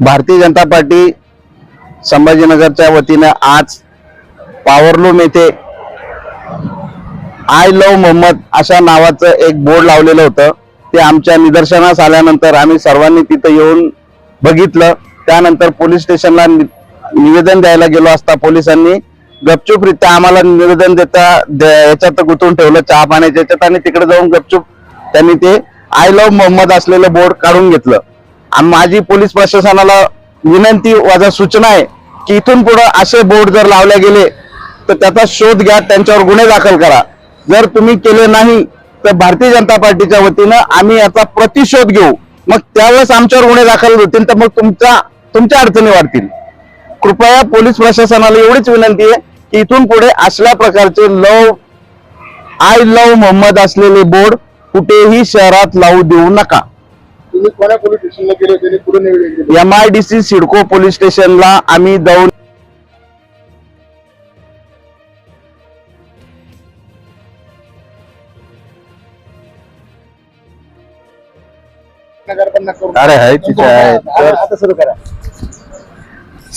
Bharatiya Janata party संभाजीनगरच्या वतीनं आज powerloom येथे आय लव मोहम्मद अशा नावाचं एक बोर्ड लावलेलं होतं. ते आमच्या निदर्शनास आल्यानंतर आम्ही सर्वांनी तिथं येऊन बघितलं. त्यानंतर पोलीस स्टेशनला नि- निवेदन द्यायला गेलो असता पोलिसांनी. गपचूपरित्या आम्हाला निवेदन देता याच्यात गुंतवून ठेवलं चहा पाण्याच्या याच्यात आणि तिकडे जाऊन गपचूप त्यांनी ते आय लव्ह मोहम्मद असलेलं बोर्ड काढून घेतलं. आणि माझी पोलीस प्रशासनाला विनंती माझा सूचना आहे की इथून पुढे असे बोर्ड जर लावले गेले तर त्याचा शोध घ्या त्यांच्यावर गुन्हे दाखल करा. जर तुम्ही केले नाही तर भारतीय जनता पार्टीच्या वतीनं आम्ही याचा प्रतिशोध घेऊ. मग त्यावेळेस आमच्यावर गुन्हे दाखल होतील तर मग तुमचा तुमच्या अडचणी वाढतील. कृपया पोलीस प्रशासनाला एवढीच विनंती आहे की इथून पुढे असल्या प्रकारचे लव आय लव मोहम्मद असलेले बोर्ड कुठेही शहरात लावू देऊ नका. M I D C CIDCO police स्टेशनला आम्ही जाऊन. अरे आहे तिथे आहे. करा.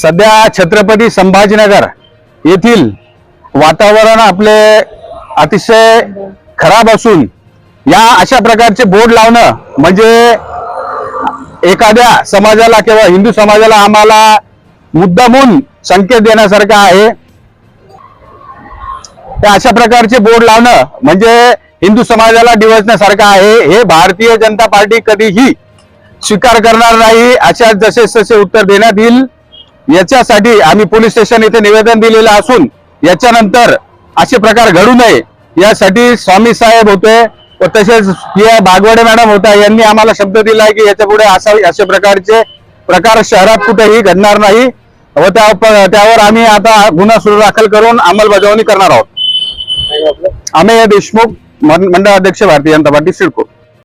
सध्या छत्रपती संभाजीनगर येथील वातावरण आपले अतिशय खराब असून या अशा प्रकारचे बोर्ड लावणं म्हणजे एखाद्या समाजाला किंवा हिंदू समाजाला आम्हाला मुद्दामून संकेत देण्यासारखं आहे. त्या अशा प्रकारचे बोर्ड लावणं म्हणजे हिंदू समाजाला डिवचण्यासारखं आहे. हे भारतीय जनता पार्टी कधीही स्वीकार करणार नाही. अशा जसे तसे उत्तर देण्यात येईल. याच्यासाठी आम्ही पोलीस स्टेशन इथे निवेदन दिलेलं असून याच्यानंतर असे प्रकार घडू नये यासाठी स्वामी साहेब होते व तसेच या बागवडे मॅडम होता यांनी आम्हाला शब्द दिला की याच्यापुढे असा अशा प्रकारचे प्रकार शहरात कुठेही घडणार नाही व त्या त्यावर आम्ही आता गुन्हा सुरू दाखल करून अंमलबजावणी करणार आहोत. अमेय देशमुख मंडळ अध्यक्ष भारतीय जनता पार्टी सिडको.